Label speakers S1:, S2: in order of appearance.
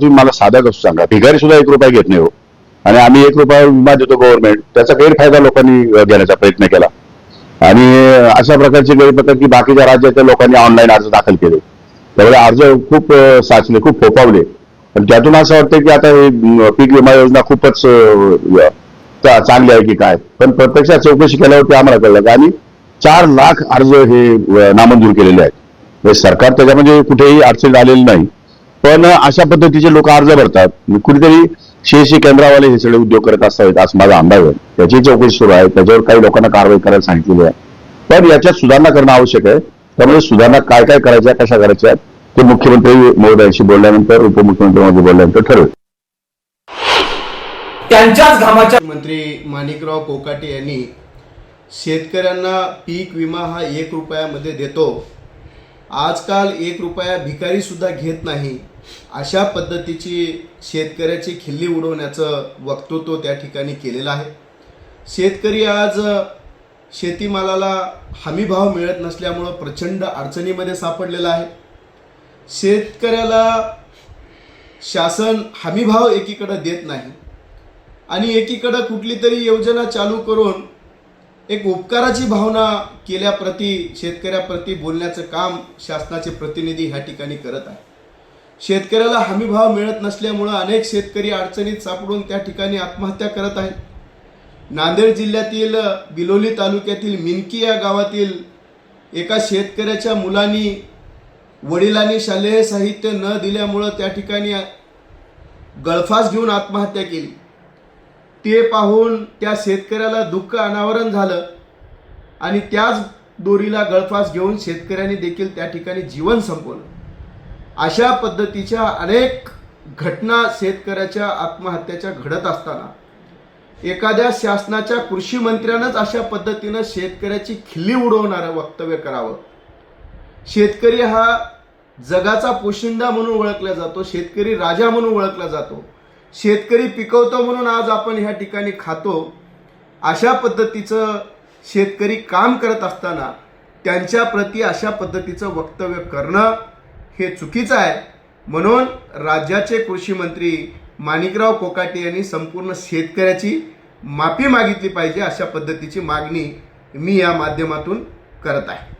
S1: तुम्ही मला साधा कसं सांगा. भिकारी सुद्धा एक रुपया घेत नाही हो. आणि आम्ही एक रुपया विमा देतो गव्हर्नमेंट त्याचा गैरफायदा लोकांनी घेण्याचा प्रयत्न केला. आणि अशा प्रकारचे गैरप्रकार की बाकीच्या राज्याच्या लोकांनी ऑनलाईन अर्ज दाखल केले. त्यामुळे अर्ज खूप साचले खूप फोपावले पण त्यातून असं वाटतं की आता हे पीक विमा योजना खूपच चांगली आहे की काय. पण प्रत्यक्षात चौकशी केल्यावरती आम्हाला कळलं की आणि चार लाख अर्ज हे नामंजूर केलेले आहेत. म्हणजे सरकार त्याच्यामध्ये कुठेही अडचण आलेली नाही. पण अशा पद्धतीचे लोक अर्ज भरतात. कुठेतरी शेती केंद्रावाले हे सगळे उद्योग करत असावेत असं माझा अंदाज आहे. त्याची चौकशी सुरू आहे. त्याच्यावर काही लोकांना कारवाई करायला सांगितलेली आहे. पण याच्यात सुधारणा करणं आवश्यक आहे. त्यामुळे सुधारणा काय काय करायच्या कशा करायच्या ते मुख्यमंत्री महोदयांशी बोलल्यानंतर उपमुख्यमंत्री महोदय बोलल्यानंतर ठरवेल.
S2: त्यांच्याच घामाच्या
S3: मंत्री माणिकराव कोकाटे यांनी शेतकऱ्यांना पीक विमा हा एक रुपयामध्ये देतो. आजकाल एक रुपया भिकारी सुद्धा घेत नाही. अशा पद्धतीची शेतकऱ्याची खिल्ली उडवण्याचं वक्तृत्व त्या ठिकाणी केलेलं आहे. शेतकरी आज शेतीमालाला हमीभाव मिळत नसल्यामुळं प्रचंड अडचणीमध्ये सापडलेला आहे. शेतकऱ्याला शासन हमीभाव एकीकडं देत नाही आणि एकीकडं कुठली तरी योजना चालू करून एक उपकाराची भावना केल्याप्रती शेतकऱ्याप्रती बोलण्याचं काम शासनाचे प्रतिनिधी ह्या ठिकाणी करत आहे शेतकऱ्याला हमीभाव मिळत नसल्यामुळं अनेक शेतकरी अडचणीत सापडून त्या ठिकाणी आत्महत्या करत आहेत. नांदेड जिल्ह्यातील बिलोली तालुक्यातील मिनकी या गावातील एका शेतकऱ्याच्या मुलांनी वडिलांनी शालेय साहित्य न दिल्यामुळं त्या ठिकाणी गळफास घेऊन आत्महत्या केली. ते पाहून त्या शेतकऱ्याला दुःख अनावरण झालं आणि त्याच दोरीला गळफास घेऊन शेतकऱ्यांनी देखील त्या ठिकाणी जीवन संपवलं. अशा पद्धतीच्या अनेक घटना शेतकऱ्याच्या आत्महत्याच्या घडत असताना एखाद्या शासनाच्या कृषी मंत्र्यानंच अशा पद्धतीनं शेतकऱ्याची खिल्ली उडवणारं वक्तव्य करावं. शेतकरी हा जगाचा पोशिंदा म्हणून ओळखला जातो शेतकरी राजा म्हणून ओळखला जातो शेतकरी पिकवतो म्हणून आज आपण ह्या ठिकाणी खातो. अशा पद्धतीचं शेतकरी काम करत असताना त्यांच्याप्रती अशा पद्धतीचं वक्तव्य करणं हे चुकीचं आहे. म्हणून राज्याचे कृषी मंत्री माणिकराव कोकाटे यांनी संपूर्ण शेतकऱ्याची माफी मागितली पाहिजे अशा पद्धतीची मागणी मी या माध्यमातून करत आहे.